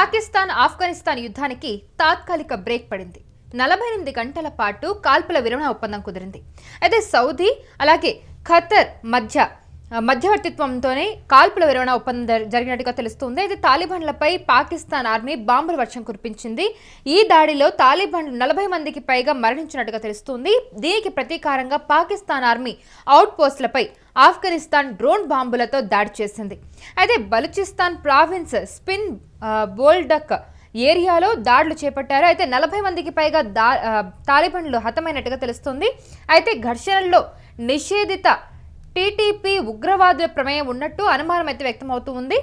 పాకిస్తాన్ ఆఫ్ఘనిస్తాన్ యుద్ధానికి తాత్కాలిక బ్రేక్ పడింది. నలభై ఎనిమిది గంటల పాటు కాల్పుల విరమణ ఒప్పందం కుదిరింది. అయితే సౌదీ అలాగే ఖతర్ మధ్య మధ్యవర్తిత్వంతోనే కాల్పుల విరమణ ఒప్పందం జరిగినట్టుగా తెలుస్తుంది. అయితే తాలిబాన్లపై పాకిస్తాన్ ఆర్మీ బాంబుల వర్షం కురిపించింది. ఈ దాడిలో తాలిబాన్లు నలభై మందికి పైగా మరణించినట్టుగా తెలుస్తుంది. దీనికి ప్రతీకారంగా పాకిస్తాన్ ఆర్మీ అవుట్ పోస్టులపై ఆఫ్ఘనిస్తాన్ డ్రోన్ బాంబులతో దాడి చేసింది. అయితే బలూచిస్తాన్ ప్రావిన్స్ స్పిన్ బోల్డక్ ఏరియాలో దాడులు చేపట్టారు. అయితే నలభై మందికి పైగా దా తాలిబాన్లు హతమైనట్టుగా తెలుస్తుంది. అయితే ఘర్షణల్లో నిషేధిత టీటీపీ ఉగ్రవాదుల ప్రమేయం ఉన్నట్టు అనుమానం అయితే వ్యక్తమవుతూ ఉంది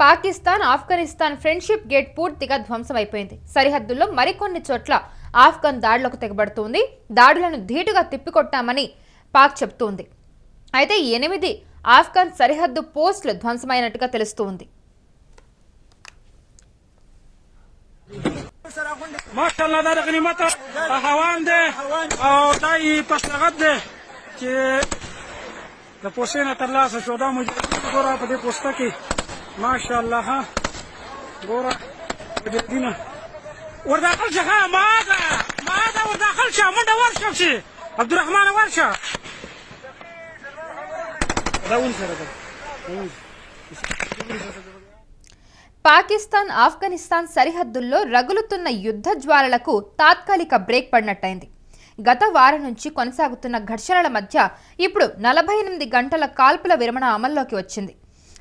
పాకిస్తాన్ ఆఫ్ఘనిస్తాన్ ఫ్రెండ్షిప్ గేట్ పూర్తిగా ధ్వంసమైపోయింది సరిహద్దుల్లో మరికొన్ని చోట్ల ఆఫ్ఘన్ దాడులకు తెగబడుతోంది దాడులను ధీటుగా తిప్పికొట్టామని పాక్ చెబుతోంది అయితే ఎనిమిది ఆఫ్ఘన్ సరిహద్దు పోస్టులు ధ్వంసమైనట్టుగా తెలుస్తోంది ماشاءالله دا د غنیمت هوان دی او دا یې پسلغت دی چې د پوستې نه ترلاسه شو دا مجاهدین ګوره په دې پوسته کې ماشاءالله ها ګوره په دې دینه ورداخل شه ها ما ده ما ده ورداخل شه منډه ورشه شي عبدالرحمن ورشه دا ونسره ده పాకిస్తాన్ ఆఫ్ఘనిస్తాన్ సరిహద్దుల్లో రగులుతున్న యుద్ధ జ్వాలలకు తాత్కాలిక బ్రేక్ పడినట్టయింది గత వారం నుంచి కొనసాగుతున్న ఘర్షణల మధ్య ఇప్పుడు నలభై ఎనిమిది గంటల కాల్పుల విరమణ అమల్లోకి వచ్చింది.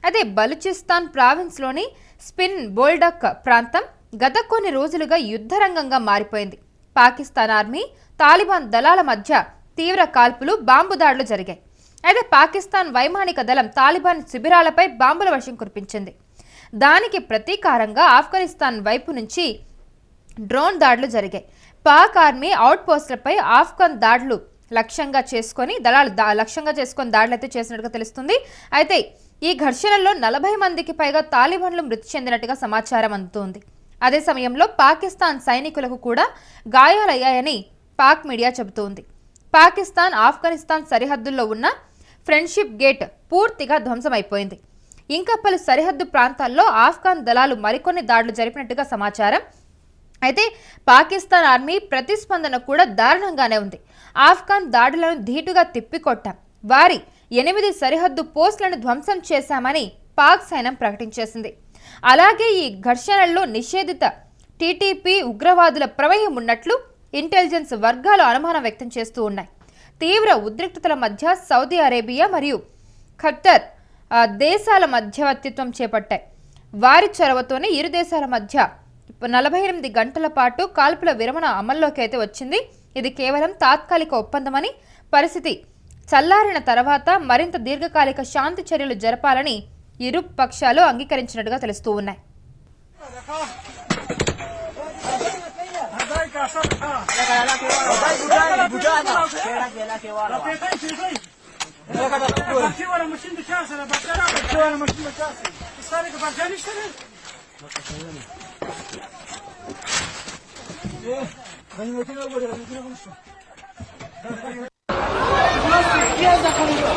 అదే బలూచిస్తాన్ ప్రావిన్స్లోని స్పిన్ బోల్డక్ ప్రాంతం గత కొన్ని రోజులుగా యుద్ధరంగంగా మారిపోయింది. పాకిస్తాన్ ఆర్మీ తాలిబాన్ దళాల మధ్య తీవ్ర కాల్పులు బాంబు దాడులు జరిగాయి. అయితే పాకిస్తాన్ వైమానిక దళం తాలిబాన్ శిబిరాలపై బాంబుల వర్షం కురిపించింది. దానికి ప్రతీకారంగా ఆఫ్ఘనిస్తాన్ వైపు నుంచి డ్రోన్ దాడులు జరిగాయి. పాక్ ఆర్మీ అవుట్ పోస్టులపై ఆఫ్ఘన్ దాడులు లక్ష్యంగా చేసుకొని దళాలు దా లక్ష్యంగా చేసుకొని దాడులు అయితే చేసినట్టుగా తెలుస్తుంది. అయితే ఈ ఘర్షణల్లో నలభై మందికి పైగా తాలిబాన్లు మృతి చెందినట్టుగా సమాచారం అందుతోంది. అదే సమయంలో పాకిస్తాన్ సైనికులకు కూడా గాయాలయ్యాయని పాక్ మీడియా చెబుతోంది. పాకిస్తాన్ ఆఫ్ఘనిస్తాన్ సరిహద్దుల్లో ఉన్న ఫ్రెండ్షిప్ గేట్ పూర్తిగా ధ్వంసమైపోయింది. ఇంకా పలు సరిహద్దు ప్రాంతాల్లో ఆఫ్ఘాన్ దళాలు మరికొన్ని దాడులు జరిపినట్టుగా సమాచారం అయితే పాకిస్తాన్ ఆర్మీ ప్రతిస్పందన కూడా దారుణంగానే ఉంది. ఆఫ్ఘాన్ దాడులను ధీటుగా తిప్పికొట్టాం. వారి ఎనిమిది సరిహద్దు పోస్టులను ధ్వంసం చేశామని పాక్ సైన్యం ప్రకటించేసింది. అలాగే ఈ ఘర్షణల్లో నిషేధిత టీటీపీ ఉగ్రవాదుల ప్రమేయం ఉన్నట్లు ఇంటెలిజెన్స్ వర్గాలు అనుమానం వ్యక్తం చేస్తూ ఉన్నాయి. తీవ్ర ఉద్రిక్తతల మధ్య సౌదీ అరేబియా మరియు ఖత్తర్ దేశాల మధ్యవర్తిత్వం చేపట్టాయి. వారి చొరవతోనే ఇరు దేశాల మధ్య నలభై ఎనిమిది గంటల పాటు కాల్పుల విరమణ అమల్లోకి అయితే వచ్చింది ఇది కేవలం తాత్కాలిక ఒప్పందమని పరిస్థితి చల్లారిన తర్వాత మరింత దీర్ఘకాలిక శాంతి చర్యలు జరపాలని ఇరు పక్షాలు అంగీకరించినట్టుగా తెలుస్తూ ఉన్నాయి هدای کاسه ها باقي ولا ماشين د Kayınmakine bak, kayınmakine konuşma. Biraz da konuşma.